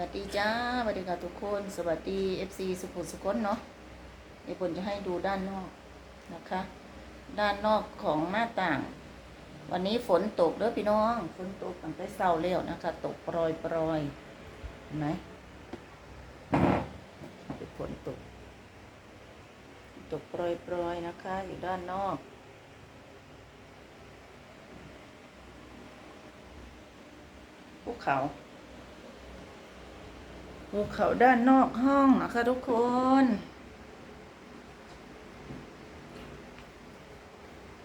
วัสดีจ้าสวัสดีค่ะทุกคน สวัสดี FC สุขุมสุขนเนาะเดี๋ยวผมจะให้ดูด้านนอกนะคะ ด้านนอกของหน้าต่าง วันนี้ฝนตกเด้อพี่น้องฝนตกตั้งแต่เช้าแล้วนะคะ ตกปรอยปรอยเห็นไหมเป็นฝนตก ตกปรอยปรอยนะคะ อยู่ด้านนอกภูเขา ภูเขาด้านนอกห้องนะคะทุกคน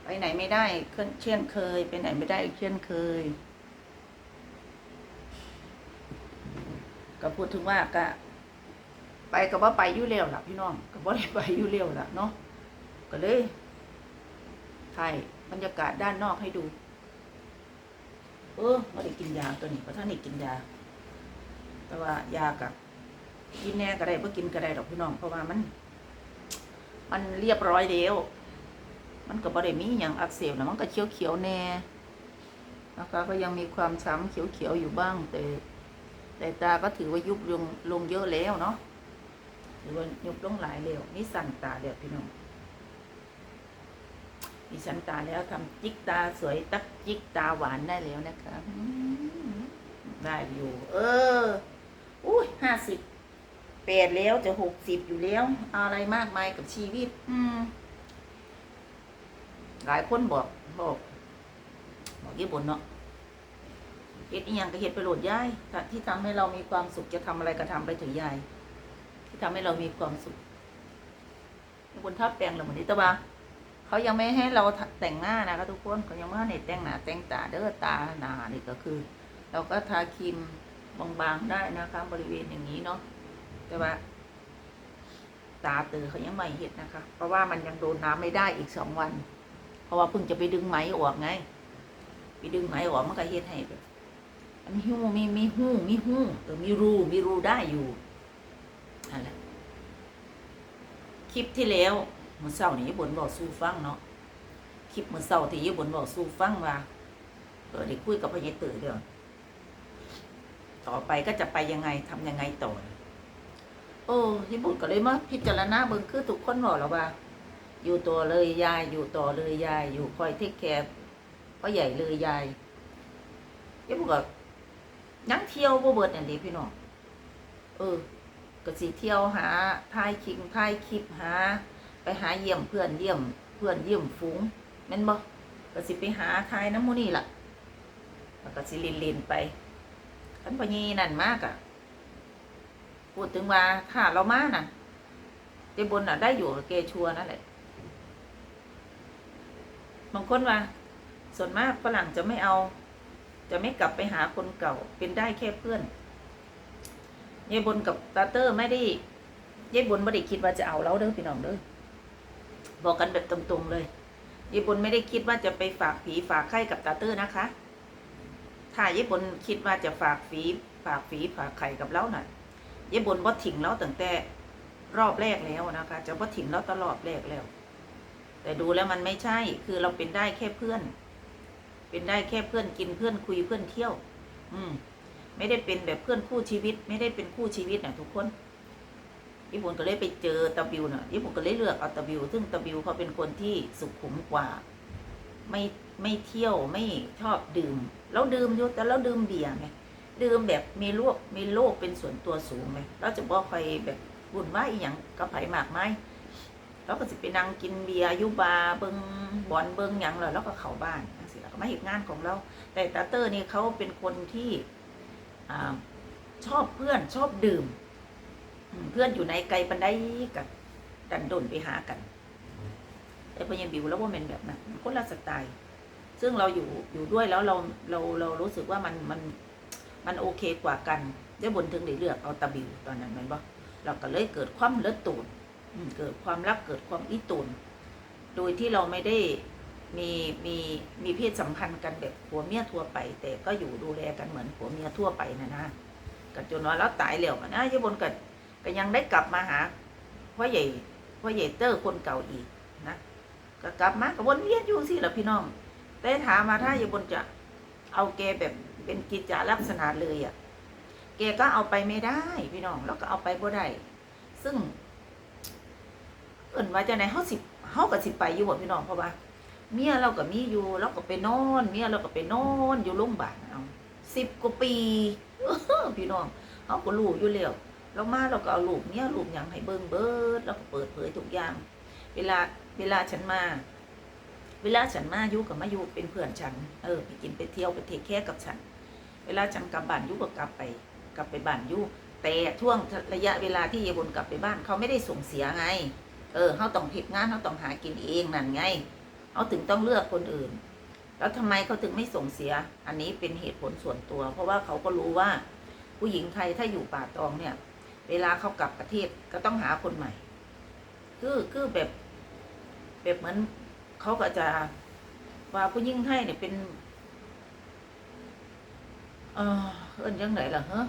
ไปไหนไม่ได้เช่นเคย ไปไหนไม่ได้เช่นเคย ก็พูดถึงว่าก็ไปก็ว่าไปยู่เร็วล่ะพี่น้องก็บ่ได้ไปยู่เร็วล่ะเนาะก็เลยถ่ายบรรยากาศด้านนอกให้ดู เออม่ได้กินยาตัวนี้เพราะท่านนี่กินยา แต่ว่ายากับกินแน่ก็ได้เพื่อกินก็ได้ดอกพี่น้องเพราะว่ามัน มันเรียบร้อยแล้วมันก็บ่ได้มีอย่างอักเสบนะมันก็เขียวเขียวแน่นะคะก็ยังมีความช้ำเขียวเขียวอยู่บ้าง แต่แต่ตาก็ถือว่ายุบลงลงเยอะแล้วเนาะหรือว่ายุบลงหลายแล้วนี่สั่นตาเดียวพี่น้องดิฉันตาแล้วทำจิกตาสวยตักจิกตาหวานได้แล้วนะคะได้อยู่ เออ อุ้ยห้าสิบแปดแล้วจะหกสิบอยู่แล้วเอาอะไรมากมายกับชีวิต อืม หลายคนบอกบอกบอกญี่ปุ่นเนาะเฮ็ดอีหยังก็เฮ็ดไปโหลดย้ายที่ทำให้เรามีความสุขจะทำอะไรก็ทำไปถึงยายที่ทำให้เรามีความสุขญี่ปุ่นทับแปลงเราเหมือนนี้ตะบาเขายังไม่ให้เราแต่งหน้านะคะทุกคนเขายังไม่ให้แต่งหน้าแต่งตาเด้อตาหนานี่ก็คือ เราก็ทาครีม บางๆได้นะคะบริเวณอย่างนี้เนาะแต่ว่า ตาเตือเขายังไม่เห็นนะคะ เพราะว่ามันยังโดนน้ำไม่ได้อีกสองวัน เพราะว่าเพิ่งจะไปดึงไหมออกไง ไปดึงไหมออกมันก็เฮ็ดให้แบบอันนี้หูมีมีหูมีหูเออมีรูมีรูได้อยู่นั่นแหละคลิปที่แล้วมื่อเช้านี่ญี่ปุ่นบอกสู้ฟังเนาะคลิปมื่อเช้าที่ญี่ปุ่นบอกสู้ฟังว่าเออได้คุยกับพญายตื่อเดี๋ยว ต่อไปก็จะไปยังไงทำยังไงต่อ โอ้ญี่ปุ่นก็เลยมาพิจารณาเบิ่งคือทุกคนบอกแล้วว่า อยู่ตัวเลยยาย อยู่ต่อเลยยาย อยู่คอยเทคแคร์พ่อใหญ่เลยยายญี่ปุ่นก็ยังเที่ยวบ่เบิดอันนี้พี่น้องเออก็สิเที่ยวหาถ่ายคลิปถ่ายคลิปหา ไปหาเยี่ยมเพื่อนเยี่ยม เพื่อนเยี่ยมฝูงแม่นบ่ก็สิไปหาทายน้ำมูนี่ล่ะแล้วก็สิลินลินไป คันพญีนั่นมากอะพูดถึงว่าถ้าเรามาน่ะเจบนน่ะ ได้อยู่เกชัวร์นั่นแหละบางคนว่า ส่วนมากฝรั่งจะไม่เอา จะไม่กลับไปหาคนเก่า เป็นได้แค่เพื่อนยายบนกับตาเตอร์ไม่ได้ยายบนไม่ได้คิดว่าจะเอาเราเด้อพี่น้องเด้อบอกกันแบบตรงๆเลยญี่ปุ่นไม่ได้คิดว่าจะไปฝากผีฝากไข่กับตาเตอร์นะคะ ถ้าญี่ปุ่นคิดว่าจะฝากฝีฝากฝีฝากไข่กับเราน่ะญี่ปุ่นว่าถิ่งเราตั้งแต่รอบแรกแล้วนะคะ จะว่าถิ่งเราตลอดแรกแล้ว แต่ดูแล้วมันไม่ใช่ คือเราเป็นได้แค่เพื่อน เป็นได้แค่เพื่อนกินเพื่อนคุยเพื่อนเที่ยว อืม ไม่ได้เป็นแบบเพื่อนคู่ชีวิต ไม่ได้เป็นคู่ชีวิตนะทุกคนญี่ปุ่นก็เลยไปเจอตะบิวน่ะญี่ปุ่นก็เลยเลือกเอาตะบิว ซึ่งตะบิวเขาเป็นคนที่สุขุมกว่า ไม่ไม่เที่ยวไม่ชอบดื่มแล้วดื่มอยู่แต่เราดื่มเบียร์ไงดื่มแบบมีโรคมีโรคเป็นส่วนตัวสูงไงเราจะบอกใครแบบบุญว่าอีหยังกับไผมากไหมเราก็สิไปนั่งกินเบียร์อยุบาร์เบิงบอลเบิงหยังเลยแล้วก็เข้าบ้านสิแล้วก็มาเหตุงานของเรา แต่ตาเตอร์นี่เขาเป็นคนที่อชอบเพื่อนชอบดื่มอืมเพื่อนอยู่ในไกลปันไดกับดันดนไปหากัน แต่พอยังบิวแล้วว่าเป็นแบบนั้นคนละสไตล์ ซึ่งเราอยู่อยู่ด้วยแล้วเราเราเรารู้สึกว่ามันมันมันโอเคกว่ากันได้บนถึงได้เลือกเอาตะบิวตอนนั้นมันบ่เราก็เลยเกิดความเลิศตูนเกิดความรักเกิดความอีตูนโดยที่เราไม่ได้มีมีมีเพศสัมพันธ์กันแบบผัวเมียทั่วไป แต่ก็อยู่ดูแลกันเหมือนผัวเมียทั่วไปนะนะกันจนว่าเราตายแล้วนะยี่บนกันก็ยังได้กลับมาหาพ่อใหญ่พ่อใหญ่เตอร์คนเก่าอีก ก็กลับมาก็วนเวียนอยู่สิแหละพี่น้อง แต่ถามมาถ้าอยู่บนจะเอาแกแบบเป็นกิจจาลักษณะเลยอะ่ะแกกก็เอาไปไม่ได้พี่น้อง แล้วก็เอาไปบ่ได้ซึ่งเอิ่นว่าจะไหนเฮาสิเฮาก็สิไปอยู่บ่พี่น้องเพราะว่าเมียเราก็มีอยู่เราก็ไปนอนเมียเราก็ไปนอนอยู่โรงพยาบาลเอาสิบกว่าปีพี่น้องเฮาก็รู้อยู่แล้วเรามาเราก็เอารูปเมียรูปหยังให้เบิ่งเบิดเราก็เปิดเผยทุกอย่าง เวลา เวลาฉันมา เวลาฉันมาอยู่กับมาอยู่เป็นเพื่อนฉัน เออ ไปกินไปเที่ยวไปเทคแค่กับฉัน เวลาฉันกลับบ้านอยู่ก็กลับไป กลับไปบ้านอยู่แต่ช่วงระยะเวลาที่ยายบนกลับไปบ้านเขาไม่ได้ส่งเสียไง เออเขาต้องผิดงานเขาต้องหากินเองนั่นไงเขาถึงต้องเลือกคนอื่น แล้วทำไมเขาถึงไม่ส่งเสีย อันนี้เป็นเหตุผลส่วนตัว เพราะว่าเขาก็รู้ว่า ผู้หญิงไทยถ้าอยู่ป่าตองเนี่ย เวลาเขากลับประเทศก็ต้องหาคนใหม่ คือคือแบบ แบบเหมือนเขาก็จะว่าผู้หญิงไทยเนี่ยเป็นเออเอิ้นยังไงล่ะเฮ้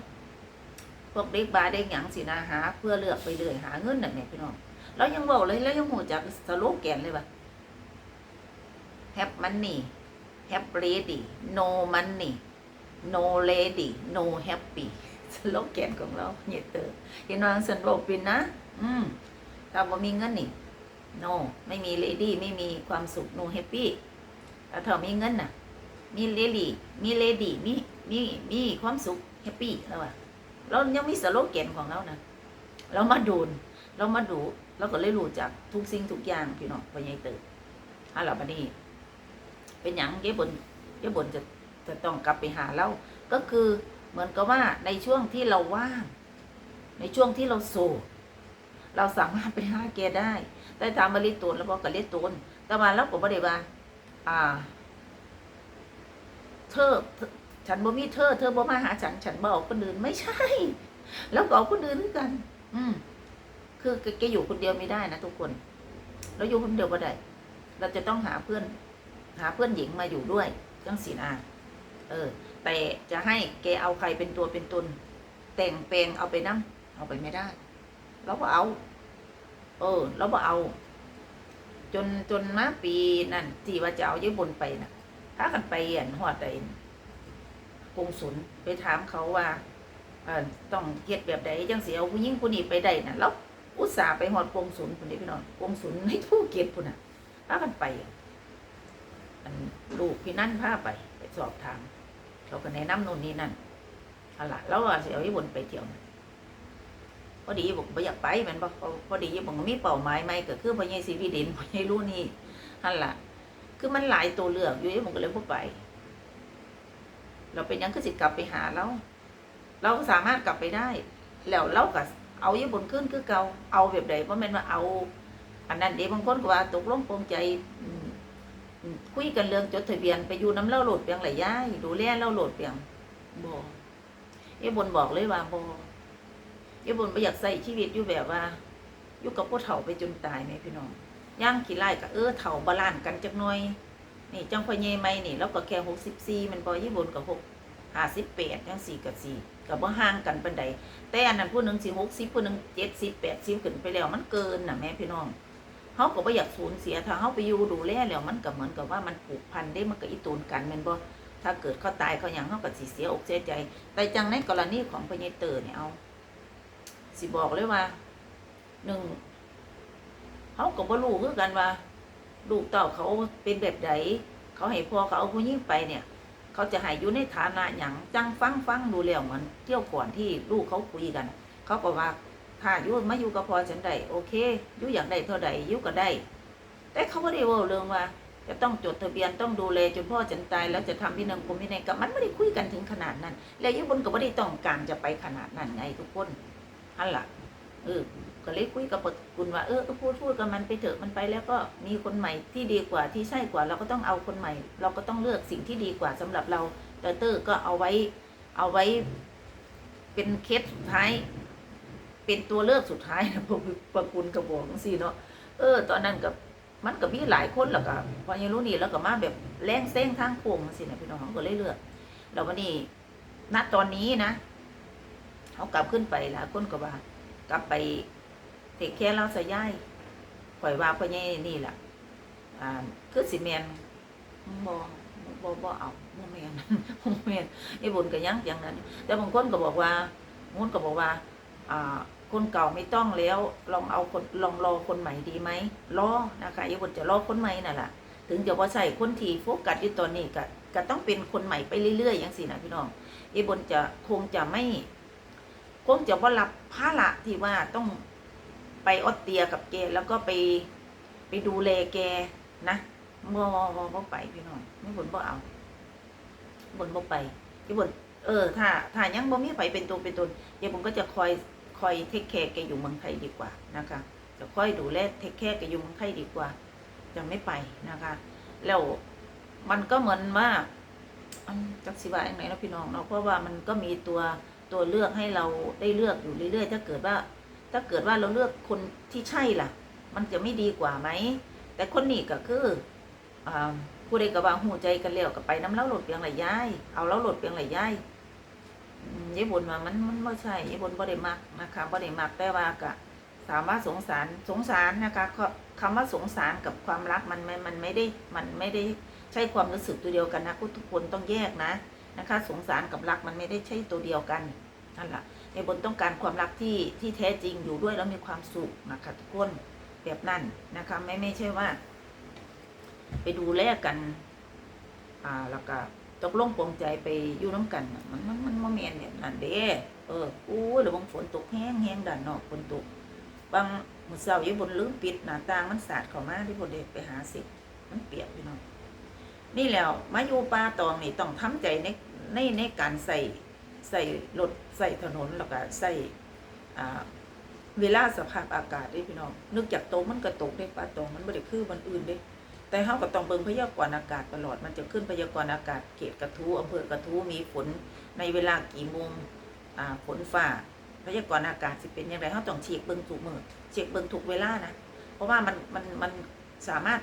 พวกเด็กบาเด็กหยังสินะหา เพื่อเลือกไปเลยหาเงินน่ะเนี่ยพี่น้องแล้วยังบอกเลยแล้วยังหูจากสโลแกนเลยว่า have money have lady no money no lady no happy สโลแกนของเราเนี่ยเตอร์เห็นว่าสันบอกเป็นนะ อืมถ้าบ่มีเงินนี่ no ไม่มี lady ไม่มีความสุข no happy แต่ถ้ามีเงินน่ะ มี lady มี lady มีมีมีความสุข happy แล้วอะเรายังมีสโลแกนของเรานะเรามาดูนเรามาดูเราก็เลยรู้จักทุกสิ่งทุกอย่างพี่น้องพ่อใหญ่เติบฮะเราบัดนี้เป็นหยังเย้บนเย้บนจะจะต้องกลับไปหาเราก็คือเหมือนกับว่าในช่วงที่เราว่าง ในช่วงที่เราโสด เราสามารถไปหาแกได้ แต่ตามมาลิตูนแล้วบอกกับลิตูนแต่มาแล้วก็บ่ได้ว่า อ่า เธอ ฉันบ่มีเธอ เธอบ่มาหาฉัน ฉันบ่เอาคนอื่นไม่ใช่ แล้วก็เอาคนอื่นด้วยกัน อืม คือแกอยู่คนเดียวไม่ได้นะทุกคนเราอยู่คนเดียวก็ได้เราจะต้องหาเพื่อน หาเพื่อนหญิงมาอยู่ด้วยจังสีนาเออ แต่จะให้แกเอาใครเป็นตัวเป็นตนแต่งแปลงเอาไปนั่งเอาไปไม่ได้ เราก็เอา เออ เราก็เอา จนจนมาปีนั่นที่ว่าจะเอาเยอะบนไปนะถ้ากันไปอ่นหอดไอ้กงศุลไปถามเขาว่าเออต้องเฮ็ดแบบใดจังเสิเอาผู้หญิงผู้นี้ไปได้น่ะแล้วอุตส่าห์ไปหอดกงศุลพุ่นนี้พี่น้องกงศุลในภูเก็ตพุ่นน่ะพากันไปอะอันลูกพี่นั่นพาไปไปสอบถามเขาก็แนะนำโน่นนี่นั่นเอาล่ะแล้วว่าสิเอาญี่ปุ่นไปเที่ยวนะ พอดีบอกบ่อยากไปแมันบ่พอพอดีบอกมีเป้าหมายใหม่ก็คือพ่อใหญ่สีวิเด่นพ่อใหญ่รู้นี่นั่นล่ะ คือมันหลายตัวเลือกอยู่ญี่ปุ่นก็เลยบ่ไป เราเป็นยังคือสิกลับไปหาเราเราก็สามารถกลับไปได้ แล้วเราก็เอาญี่ปุ่นขึ้นคือเก่าเอาแบบใดเพราะมันว่าเอา อันนั้นเดี๋ยวบางคนก็ว่าตกลงปลงใจคุยกันเรื่องจดทะเบียนไปอยู่น้ำเล่าโหลดเปียงไหลย้ายดูแลเล่าโหลดเปียงบ่ญี่ปุ่นบอกเลยว่าบ่ ญี่ปุ่นไม่อยากใส่ชีวิตอยู่แบบว่าอยู่กับพวกเฒ่าไปจนตายไหมพี่น้องย่างขี้ไล่กับเออเฒ่าบาลานกันจักหน่อย นี่จังพอเยไหมนี่แล้วก็แค่หกสิบสี่มันพอญี่ปุ่นกับหกห้าสิบแปดจังสี่กับสี่กับว่าห่างกันปันใดแต่อันนั้นผู้หนึ่งสี่หกสิบผู้หนึ่งเจ็ดสิบแปดสิบขึ้นไปแล้วมันเกินน่ะแม่พี่น้องเขาก็บ่อยากสูญเสีย ถ้าเขาไปอยู่ดูแลแล้วมันก็เหมือนกับว่ามันผูกพันได้มันก็อีตูนกันม่นบ่ถ้าเกิดเขาตายเขาหยังเขาก็สิเสียอกเสียใจ แต่จังในกรณีของพญเตอร์เนี่ยเอา สิบอกเลยว่าหนึ่งเขาก็บ่รู้คือกันว่า ลูกเต้าเขาเป็นแบบใดเขาให้พ่อเขาเอาผู้หญิงไปเนี่ย เขาจะให้อยู่ในฐานะหยังจังฟังฟังดูแล้วเหมือนเที่ยวก่อนที่ลูกเขาคุยกัน เขาก็ว่าถ้าอยู่มาอยู่กับพ่อฉันได้โอเคอยู่อย่ากได้เท่าใดอยู่ก็ได้ แต่เขาไม่ได้เว่าเรื่องว่า จะต้องจดทะเบียนต้องดูแลจนพ่อฉันตายแล้วจะทำพินัยกรมพินัยกับมันไม่ได้คุยกันถึงขนาดนั้น แล้วยุบนก็ไม่ได้ต้องการจะไปขนาดนั้นไงทุกคน ฮันล่ะเออก็เลยคุยกับปกุลว่าเออพูดพูดกับมันไปเถอะมันไปแล้วก็มีคนใหม่ที่ดีกว่าที่ใช่กว่า เราก็ต้องเอาคนใหม่ เราก็ต้องเลือกสิ่งที่ดีกว่าสำหรับเราแต่เตอร์ก็เอาไว้เอาไว้ เป็นเคสสุดท้าย เป็นตัวเลือกสุดท้ายนะพวกปกุลกระบอกสิเนาะเออ ตอนนั้นกับมันก็มีหลายคนแล้วก็พอยังรู้นี่แล้วก็มาแบบแรงเส้งทางโค้งสินะพี่น้องก็เลยเลือกแล้ววันนี้ณตอนนี้นะ เขากลับขึ้นไปหลายคนก็ว่า กลับไปเทคแค่เราสะย่ายปล่อยว่าพ่อใหญ่นี่แหละอ่าคือสิแมนบ่บ่บ่เอาบ่แมนบ่แมนไอ้บุญก็ยังอย่างนั้น แต่บางคนก็บอกว่างูก็บอกว่า อ่า คนเก่าไม่ต้องแล้ว ลองเอาคนลองรอคนใหม่ดีไหมรอนะคะยายบนจะรอคนใหม่นั่นแหละถึงจะว่าใส่คนที่โฟกัสอยู่ตอนนี้ก็ก็ต้องเป็นคนใหม่ไปเรื่อยๆอย่างสินะพี่น้องยายบนจะคงจะไม่ คงจะว่ารับภาระที่ว่าต้องไปออสเตียกับแกแล้วก็ไปไปดูแลแกนะบ่บ่บ่ไปพี่น้องไม่บนบ่เอาบนบ่ไปยายบนเออ ถ้า ถ้ายังบ่มีไปเป็นตัวเป็นตนยายบนก็จะคอยคอยเทคแคร์แกอยู่เมืองไทยดีกว่านะคะ จะคอยดูแลเทคแคร์แกอยู่เมืองไทยดีกว่า จะไม่ไปนะคะ แล้วมันก็เหมือนว่าจักสิว่าอย่างไรเนะพี่น้องเนาะเพราะว่ามันก็มีตัว ตัวเลือกให้เราได้เลือกอยู่เรื่อยๆ ถ้าเกิดว่า ถ้าเกิดว่าเราเลือกคนที่ใช่ล่ะ มันจะไม่ดีกว่าไหม แต่คนนี้ก็คืออผู้ใดกับว่าหูใจกันแล้วก็ไปน้ำเล้าโหลดเพียงไรย้าย เอาเล้าโหลดเพียงไรย้ายยายบนมามันมันไม่ใช่ยายบนบ่ได้มักนะคะบ่ได้มักแต่ว่าก็ถามว่าสงสารสงสารนะคะก็คำว่าสงสารกับความรักมันมันมันไม่ได้มันไม่ได้ใช่ความรู้สึกตัวเดียวกันนะทุกคนต้องแยกนะ นะคะ สงสารกับรักมันไม่ได้ใช่ตัวเดียวกันนั่นแหละในบนต้องการความรักที่ที่แท้จริงอยู่ด้วยแล้วมีความสุขนะคะทุกคนแบบนั้นนะคะไม่ไม่ใช่ว่า ไปดูแลกัน อ่าแล้วก็ตกลงปรงใจไปอยู่น้ำกัน มันมันมันโมเมนเนี่ยนั่นเด้เอออู้หรือบางฝนตกแห้งแห้งดันนอกฝนตก บางมือเช้าอยู่บนลืมปิดหน้าต่างมันสาดเข้ามาที่บนเด็กไปหาสิ มันเปียกพี่น้อง นี่แล้วมาอยู่ป่าตองนี่ต้องทำใจในในในการใส่ใส่รถใส่ถนนแล้วก็ใส่เวลาสภาพอากาศด้พี่น้องนึกจากโตมันก็ตกได้ป่าตองมันบ่ได้คือมันอื่นเด้แต่เฮาก็ต้องเบิ่งพยากรณ์อากาศตลอด มันจะขึ้นพยากรณ์อากาศเขตกระทู้อำเภอกระทู้มีฝนในเวลากี่โมงฝนฟ้าพยากรณ์อากาศสิเป็นอย่างไรเฮาต้องเช็คเบิ่งทุกมือเช็คเบิ่งทุกเวลานะ เพราะว่ามันมันมันสามารถ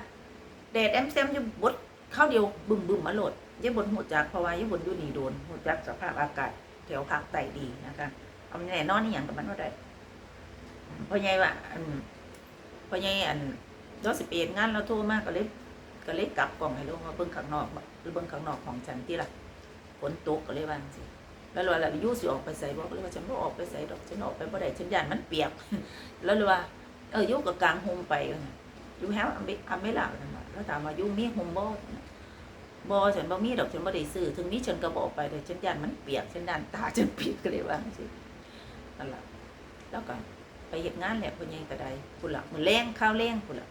แดดแอมแซมอยู่บด ข้าวเดียวบึมบึมมาโหลดยายบนหูจักเพราะว่ายายบนอยู่นี่โดนหูจักสภาพอากาศแถวภาคใต้ดีนะคะเอาแน่นอนนี่อย่างกับมันว่าได้พราะไงว่าอันพราะไงอันยอสิบเอ็ดงานเราโทรมากก็เลยก็เลยกลับกล่องให้ลงมาเบิ่งข้างนอกหรือเบิ่งข้างนอกของฉันที่ละฝนตกก็เลยว่าจังซี่แล้วเลยว่าล้วยู่สิออกไปใส่บอกก็เลยว่าฉันบ่ออกไปใส่ดอกฉันออกไปบ่ได้ฉันย่านมันเปียก แล้วเลยว่าเออยู่กับกลางโฮมไปอยู่แฮวอเมอเมล่านั่นน่ะ แล้วถามว่ายู่มีโฮมบ่บ่ฉันบ่มีดอกฉันบ่ได้ซื้อถึงนี้ฉันก็บอกไปเลยฉันย่านมันเปียกฉันย่านตาฉันปียกก็เลยว่าจังซี่นั่นละแล้วก็ไปเฮ็ดงานแหละพุ่นยังก็ได้พุ่นละมื้อแลงข้าวแลงพุ่นละ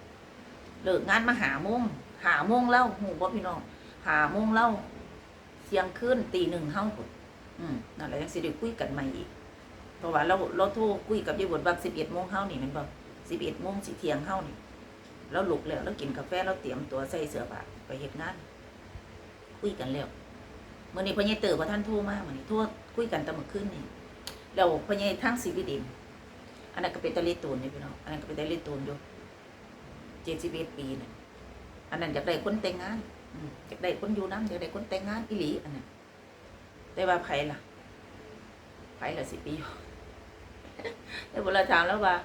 เลิกงานมาหาโมงหาโมงเล่าหูบ่พี่น้องหาโมงเล่าเสียงขึ้นตีหนึ่งเฮาพุ่นอืมนั่นแหละยังสิได้คุยกันใหม่อีกเพราะว่าเราเราโทรคุยกับยายบดบักสิบเอ็ดโมงเฮานี่มันบ่สิบเอ็ดโมงสิเที่ยงเฮานี่ เราลุกแล้วเรากินกาแฟเราเตรียมตัวใส่เสื้อผ้าไปเฮ็ดงานคุยกันแล้วเมื้อนี้พ่อใหญ่เต๋อบ่ท่านโทรมาเมื้อนี้โทรคุยกันต่เมื่อคืนนี่แล้วพ่อใหญ่ทางสีวิดินอันนั้นก็เป็นตะลิตูนนี่พี่น้องอันนั้นก็เป็นตะลิตูนอยู่เจ็ดสิบเอ็ดปีน่ะอันนั้นอยากได้คนแต่งงานอยากได้คนอยู่น้ำอยากได้คนแต่งงานอีหลีอันนั้นแต่ว่าไผ่ล่ะไผ่ละสิปีอยู่แต่บนเราถามแล้วว่า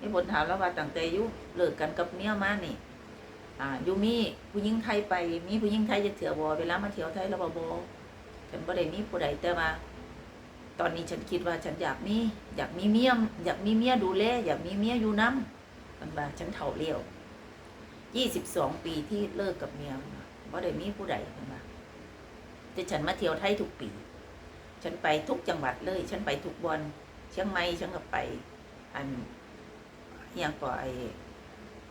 ม่บนถามแล้วว่าตั้งแต่ยุเลิกกันกับเมียมานี่ อ่ายู่มีผู้หญิงไทยไป มีผู้หญิงไทยจะเถื่อบอเวลามาเที่ยวไทยแล้วบอบอฉันบ่ได้มีผู้ใดแต่ว่า ตอนนี้ฉันคิดว่าฉันอยากมี อยากมีเมียอยากมีเมียดูแลอยากมีเมียอยู่น้ำมันว่าฉันเถ่าเลี้ยวยี่สิบสองปีที่เลิกกับเมียว่าได้มีผู้ใดมันว่าแต่ฉันมาเที่ยวไทยทุกปี ฉันไปทุกจังหวัดเลย ฉันไปทุกวันเชียงใหม่ฉันก็ไป อัน อย่างก่อไอ้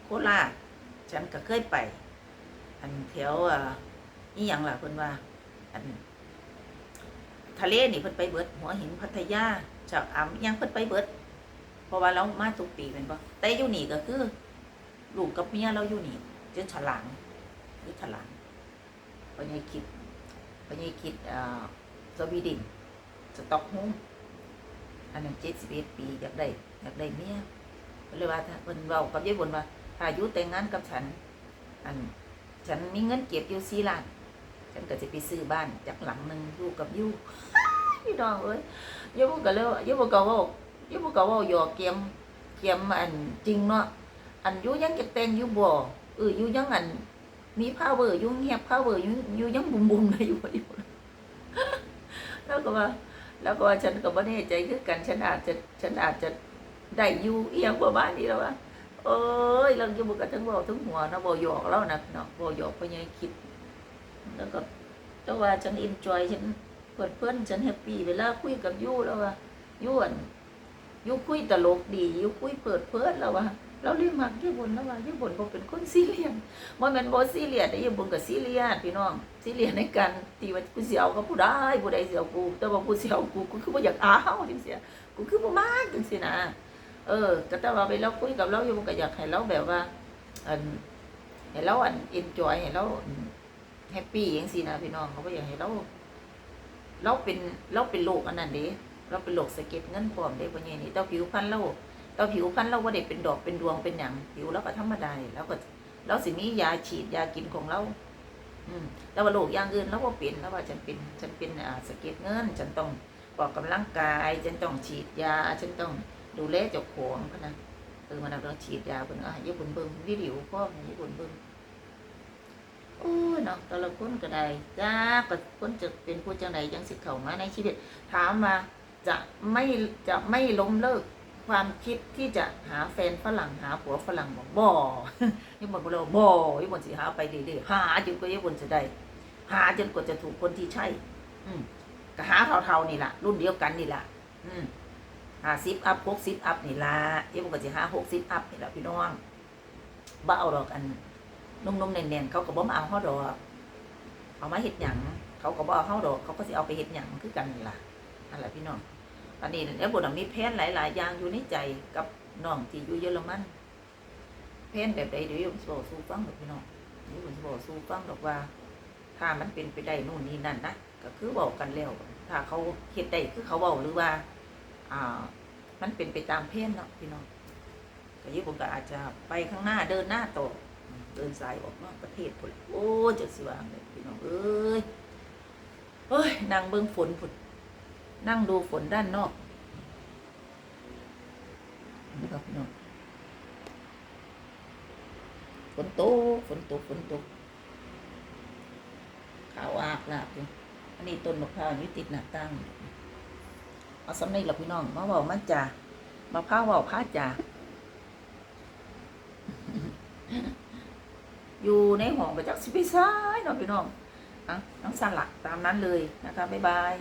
โคราชฉันก็เคยไป อันแถวอ่านี่อย่างล่ะเพิ่นว่า อัน ทะเลนี่เพิ่นไปเบิด หัวหินพัทยาชาวอ่ำยังเพิ่นไปเบิด เพราะว่าเรามาทุกปีเป็นปะแต่อยู่นี่ก็คือลูกกับเมียเราอยู่นี่จะฉลางหรือฉลางพอใหญคิดพอใหญคิดอ่าสวีเดนสต็อกโฮล์มอันนั้นเจ็ดสิบเอ็ดปีอยากได้อยากได้เมีย เลยว่าเพิ่นเว้ากับยายบนว่าถ้าอายุแต่งงานกับฉัน อัน ฉันมีเงินเก็บอยู่สี่ล้านฉันก็จะไปซื้อบ้านจากหลังหนึ่งอยู่กับยูพี่น้องเอ้ยยายบนก็เลยยายบนก็เว่ายี่พวกเขาเว่าหยอกเกียมเกียมอันจริงเนาะอันยูยังจะแต่งยูบ่เออยูยังอันมีพาวเวอร์ยูเงียบพาวเวอร์ยูยูยังบุมบุมเลยอยู่อยู่แล้วก็ว่า แล้วก็ว่าฉันก็บ่แน่ใจคือกันฉันอาจจะฉันอาจจะ ได้อยู่เอียงประมาณนี้แล้วว่าเอ้ยเราอยู่บ่กันทั้งเว้าทั้งหัวเนาะบ่หยอกเรานะเนาะบ่หยอกพ่อใหญ่คิด แล้วก็แต่ว่าฉันเอนจอยฉันเปิดเพื่อนฉันแฮปปี้เวลาคุยกับยูแล้วว่ายูอันยูคุยตลกดียูคุยเปิดเพื่อนแล้วว่าเราเรียกมักญี่ปุ่นแล้วว่าญี่ปุ่นบ่เป็นคนซีเรียสบ่แม่นบ่ซีเรียสแต่ญี่ปุ่นก็ซีเรียสพี่น้องซีเรียสในการที่ว่ากูเสิเอากับผู้ใดผู้ใดสิเอากู แต่ว่ากูเสิเอากูกูคือบ่อยากเอาวจังซี่กูคือบ่มักจังซี่นะ เออ ก็แต่ว่าเวลาคุยกับเราอยู่มันก็อยากให้เราแบบว่าอันให้เราอันเอนจอยให้เราแฮปปี้จังซี่นะพี่น้องเขาบ่อยากให้เราเราเป็นเราเป็นโรคอันนั้นเด้เราเป็นโรคสะเก็ดเงินพร้อมเด้บ่ใหญ่นี่ต่ผิวพรรณเราเราผิวพรรณเราว่าได้เป็นดอกเป็นดวงเป็นหยังผิวเราก็ธรรมดาแล้วก็เราสิมียาฉีดยากินของเรา อืมแต่ว่าโรคอย่างอื่นเราก็เป็นแล้วว่าฉันเป็นฉันเป็นอ่าสะเก็ดเงินฉันต้องออกกำลังกายฉันต้องฉีดยาฉันต้อง ดูแลเจ้าของพะนะเออมันเราฉีดยาเพิ่นอะญี่ปุ่นเบิ่งวิดีโอพ่อมญี่ปุ่นเบิ่งโอ้ยเนาะแต่ละคนก็ได้จ้าก็คนจะเป็นผู้จังไดจังสิเข้ามาในชีวิต ถามมาจะไม่จะไม่ล้มเลิกความคิดที่จะหาแฟนฝรั่งหาผัวฝรั่งบอกบ่ญี่ปุ่นบอกเราบ่ญี่ปุ่นสิหาไปเรื่อยๆหาจนกว่าญี่ปุ่นจะได้ หาจนกว่าจะถูกคนที่ใช่ อืมก็หาเท่าๆนี่ล่ะรุ่นเดียวกันนี่ล่ะอืม หาซิปอัพหกซิปอัพนี่ละญี่ปุ่นก็สิหาหกซิปอัพนี่ละพี่น้องบ่เอาดอกอันนุ่มๆแน่นๆเขาก็บ่มาเอาเฮาดอก เอามาเฮ็ดหยังเขาก็บ่เอาเฮาดอก เขาก็สิเอาไปเฮ็ดหยังคือกันนี่ล่ะนั่นแหละพี่น้องอันนี้แล้วบทมีแผนหลายๆอย่างอยู่ในใจกับน้องที่อยู่เยอรมันแผนแบบใดเดี๋ยวผมสิบอกสู้ฟังดอกพี่น้องเดี๋ยวผมสิบอกสู้ฟังดอกว่า ถ้ามันเป็นไปได้นู่นนี่นั่นนะก็คือบอกกันแล้วถ้าเขาเฮ็ดได้คือเขาบอกหรือว่า อ่า มันเป็นไปตามแผนเนาะพี่น้องแต่ยี่ผมก็อาจจะไปข้างหน้าเดินหน้าต่อเดินสายออกนอกประเทศพุ่นโอ้จะสิว่างเลยพี่น้องเอ้ยเอ้ยนางเบิ่งฝนพุ่นนั่งดูฝนด้านนอกนะครับพี่น้องฝนตกฝนตกฝนตกขาวอาบลาบอยู่อันนี้ต้นมะพร้าวนี่ติดหน้าต่าง เอาสำเนียงหรอกพี่น้องมาบอกมันจ่ามาพ้าวเว่าพาจ่าอยู่ในห้องปจักสิพิซ้ายเนาะพี่น้องอะน้องสันหลักตามนั้นเลยนะคะบ๊ายบาย